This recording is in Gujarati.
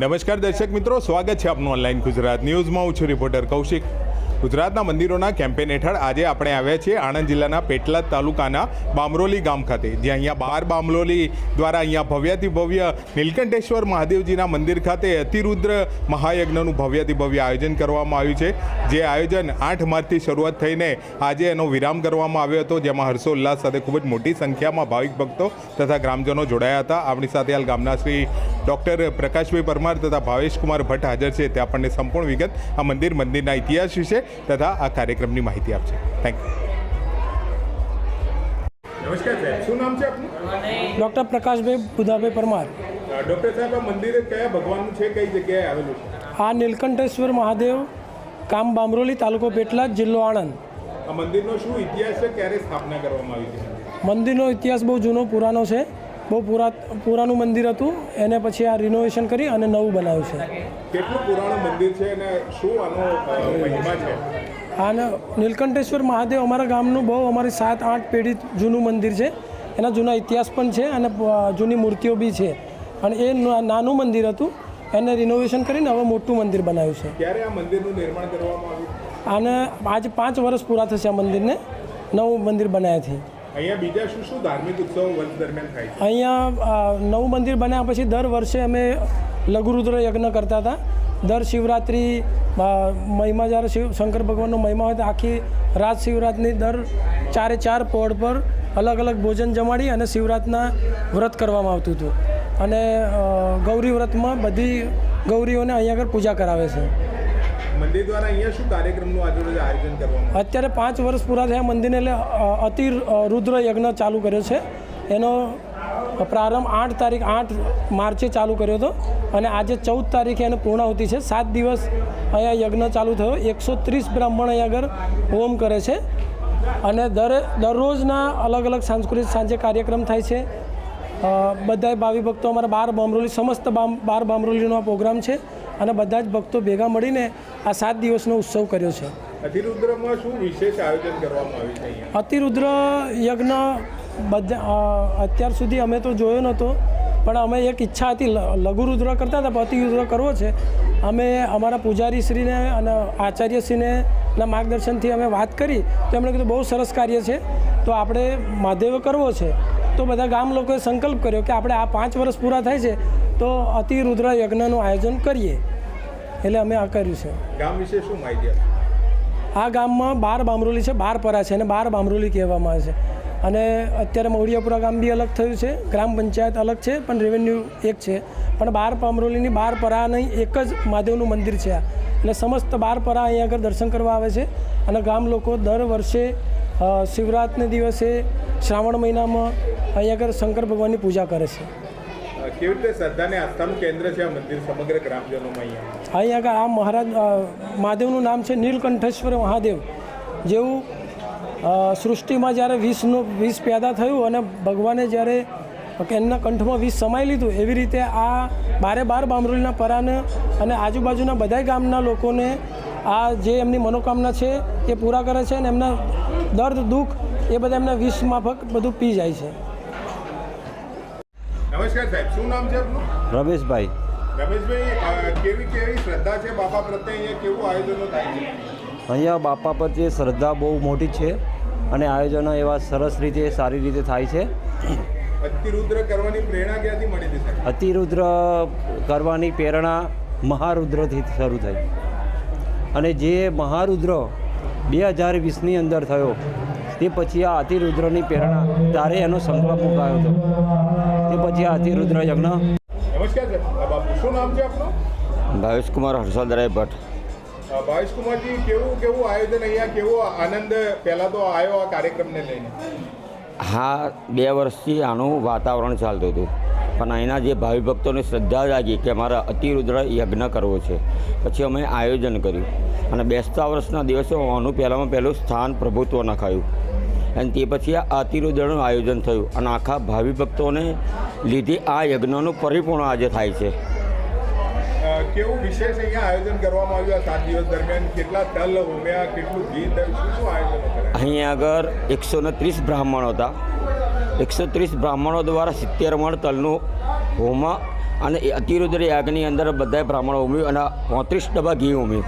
નમસ્કાર દર્શક મિત્રો, સ્વાગત છે આપનું ઓનલાઈન ગુજરાત ન્યૂઝમાં. હું છું રિપોર્ટર કૌશિક. ગુજરાતના મંદિરોના કેમ્પેન હેઠળ આજે આપણે આવ્યા છીએ આણંદ જિલ્લાના પેટલાદ તાલુકાના બામરોલી ગામ ખાતે, જ્યાં અહીંયા બાર બામરોલી દ્વારા અહીંયા ભવ્યાતિ ભવ્ય નીલકંઠેશ્વર મહાદેવજીના મંદિર ખાતે અતિરુદ્ર મહાયજ્ઞનું ભવ્યાતિ ભવ્ય આયોજન કરવામાં આવ્યું છે. જે આયોજન આઠ માર્ચથી શરૂઆત થઈને આજે એનો વિરામ કરવામાં આવ્યો હતો, જેમાં હર્ષોલ્લાસ સાથે ખૂબ જ મોટી સંખ્યામાં ભાવિક ભક્તો તથા ગ્રામજનો જોડાયા હતા. આપણી સાથે હાલ ગામના શ્રી ડૉક્ટર પ્રકાશભાઈ પરમાર તથા ભાવેશકુમાર ભટ્ટ હાજર છે. તે આપણને સંપૂર્ણ વિગત આ મંદિર મંદિરના ઇતિહાસ વિશે તથા આ કાર્યક્રમની માહિતી આપશે. થેન્ક યુ નમસ્કાર સાહેબ શું નામ છે આપનું? ડૉક્ટર પ્રકાશભાઈ બુધાભાઈ પરમાર. ડૉક્ટર સાહેબ આ મંદિર કયા ભગવાનનું છે? કઈ જગ્યાએ આવેલું છે? આ નીલકંઠેશ્વર મહાદેવ કામ બામરોલી તાલુકો પેટલાદ જિલ્લો આણંદ. આ મંદિરનો શું ઇતિહાસ છે? ક્યારે સ્થાપના કરવામાં આવી છે? મંદિરનો ઇતિહાસ બહુ જૂનો પુરાનો છે. બહુ પુરા પુરાનું મંદિર હતું એને પછી આ રિનોવેશન કરી અને નવું બનાવ્યું છે. કેટલું પુરાણું મંદિર છે અને શું આનો મહિમા છે? અને નીલકંઠેશ્વર મહાદેવ અમારા ગામનું બહુ અમારી સાત આઠ પેઢી જૂનું મંદિર છે. એના જૂના ઇતિહાસ પણ છે અને જૂની મૂર્તિઓ બી છે. અને એ નાનું મંદિર હતું એને રિનોવેશન કરીને હવે મોટું મંદિર બનાવ્યું છે. આ મંદિરનું નિર્માણ કરવામાં આવ્યું? અને આજે પાંચ વર્ષ પૂરા થશે આ મંદિરને નવું મંદિર બનાવ્યાથી અહીંયા બીજા શું શું ધાર્મિક ઉત્સવો વર્ષ દરમિયાન થાય છે? અહીંયા નવું મંદિર બન્યા પછી દર વર્ષે અમે લઘુરુદ્ર યજ્ઞ કરતા હતા. દર શિવરાત્રિ મહિમા જ્યારે શિવ, શંકર ભગવાનનો મહિમા હોય તો આખી રાત શિવરાતની દર ચારે ચાર પોળ પર અલગ અલગ ભોજન જમાડી અને શિવરાતના વ્રત કરવામાં આવતું હતું. અને ગૌરી વ્રતમાં બધી ગૌરીઓને અહીંયા આગળ પૂજા કરાવે છે. મંદિર દ્વારા અહીંયા શું કાર્યક્રમનું આજે આયોજન કરવામાં અત્યારે પાંચ વર્ષ પૂરા થયા મંદિરને એટલે અતિ રુદ્ર યજ્ઞ ચાલુ કર્યો છે. એનો પ્રારંભ આઠ તારીખ, આઠ માર્ચે ચાલુ કર્યો હતો. અને આજે ચૌદ તારીખે એને પૂર્ણાહુતિ છે. સાત દિવસ અહીંયા યજ્ઞ ચાલુ થયો. એકસો ત્રીસ બ્રાહ્મણ અહીંયા આગળ હોમ કરે છે. અને દરે, દરરોજના અલગ અલગ સાંસ્કૃતિક સાંજે કાર્યક્રમ થાય છે. બધાય ભાવિ ભક્તો અમારા બાર બામરોલી, સમસ્ત બામ, બાર બામરોલીનો આ પ્રોગ્રામ છે. અને બધા જ ભક્તો ભેગા મળીને આ સાત દિવસનો ઉત્સવ કર્યો છે. અતિરુદ્રમાં શું વિશેષ આયોજન કરવામાં આવ્યું છે અતિરુદ્ર યજ્ઞ બધા અત્યાર સુધી અમે તો જોયો નહોતો પણ અમે એક ઈચ્છા હતી લઘુરુદ્ર કરતા હતા પણ અતિરુદ્ર કરવો છે. અમે અમારા પૂજારીશ્રીને અને આચાર્યશ્રીને ના માર્ગદર્શનથી અમે વાત કરી તો એમણે કીધું બહુ સરસ કાર્ય છે તો આપણે મહાદેવ કરવો છે. તો બધા ગામ લોકોએ સંકલ્પ કર્યો કે આપણે આ પાંચ વર્ષ પૂરા થાય છે તો અતિરુદ્ર યજ્ઞનું આયોજન કરીએ. એટલે અમે આ કર્યું છે. ગામ વિશે શું માહિતી આ ગામમાં બાર બામરોલી છે બાર પરા છે અને બાર બામરોલી કહેવામાં આવે છે. અને અત્યારે મવડિયાપુરા ગામ બી અલગ થયું છે ગ્રામ પંચાયત અલગ છે પણ રેવન્યુ એક છે. પણ બાર બામરોલીની બાર પરાની એક જ મહાદેવનું મંદિર છે આ. એટલે સમસ્ત બાર પરા અહીંયા આગળ દર્શન કરવા આવે છે. અને ગામ લોકો દર વર્ષે શિવરાતને દિવસે શ્રાવણ મહિનામાં અહીંયા આગળ શંકર ભગવાનની પૂજા કરે છે. કેવી રીતે શ્રદ્ધાને આસ્થાનું કેન્દ્ર છે આ મંદિર સમગ્ર ગ્રામજનોમાં અહીંયા? આગળ આ મહારાજ મહાદેવનું નામ છે નીલકંઠેશ્વર મહાદેવ. જેવું સૃષ્ટિમાં જ્યારે વિષનું વિષ પેદા થયું અને ભગવાને જ્યારે એમના કંઠમાં વિષ સમાઈ લીધું એવી રીતે આ બારે બાર બામરોલીના પરાને અને આજુબાજુના બધા ગામના લોકોને આ જે એમની મનોકામના છે એ પૂરા કરે છે અને એમના દર્દ દુઃખ એ બધા એમના વિષ માફક બધું પી જાય છે. નમસ્કાર સાહેબ શું નામ છે આપનું? રમેશભાઈ. રમેશભાઈ કેવી કેવી શ્રદ્ધા છે બાપા પ્રત્યે? અહીંયા કેવું આયોજનો થાય છે? અહીંયા બાપા પર જે શ્રદ્ધા બહુ મોટી છે અને આયોજનો એવા સરસ રીતે સારી રીતે થાય છે. અતિરુદ્ર કરવાની પ્રેરણા ક્યાંથી મળી હતી અતિરુદ્ર કરવાની પ્રેરણા મહારુદ્રથી શરૂ થઈ. અને જે મહારુદ્ર બે હજાર વીસની અંદર થયો તે પછી આ અતિરુદ્રની પ્રેરણા ત્યારે એનો સંકલ્પ મુકાયો હતો. તે પછી આ અતિરુદ્ર યજ્ઞ. નમસ્કાર સાહેબ અ, બાપુ શું નામ છે આપનું? ભાવેશકુમાર હર્ષદરાય ભટ્ટ. ભાવેશકુમારજી કેવું કેવું આયોજન અહીંયા કેવો આનંદ પહેલાં તો આવ્યો આ કાર્યક્રમને લઈને? હા બે વર્ષથી આનું વાતાવરણ ચાલતું હતું. પણ અહીંના જે ભાવિ ભક્તોની શ્રદ્ધા જાગી કે મારે અતિરુદ્ર યજ્ઞ કરવો છે. પછી અમે આયોજન કર્યું. અને બેસતા વર્ષના દિવસે આનું પહેલાંમાં પહેલું સ્થાન પ્રભુત્વ નખાયું. અને તે પછી આ અતિરુદ્રનું આયોજન થયું અને આખા ભાવિ ભક્તોને લીધે આ યજ્ઞનું પરિપૂર્ણ આજે થાય છે. કેવું વિશેષ અહીંયા આયોજન કરવામાં આવ્યું સાત દિવસ દરમિયાન? કેટલા તલ હોમ્યા કેટલું ઘી શું શું આયોજનો કર્યા? આગળ એકસો ને ત્રીસ બ્રાહ્મણો હતા. એકસો ત્રીસ બ્રાહ્મણો દ્વારા સિત્તેર મણ તલનું હોમ અને અતિરુદ્ર યાગની અંદર બધાએ બ્રાહ્મણો ઉમ્યું અને પોત્રીસ ડબ્બા ઘી ઉમ્યું.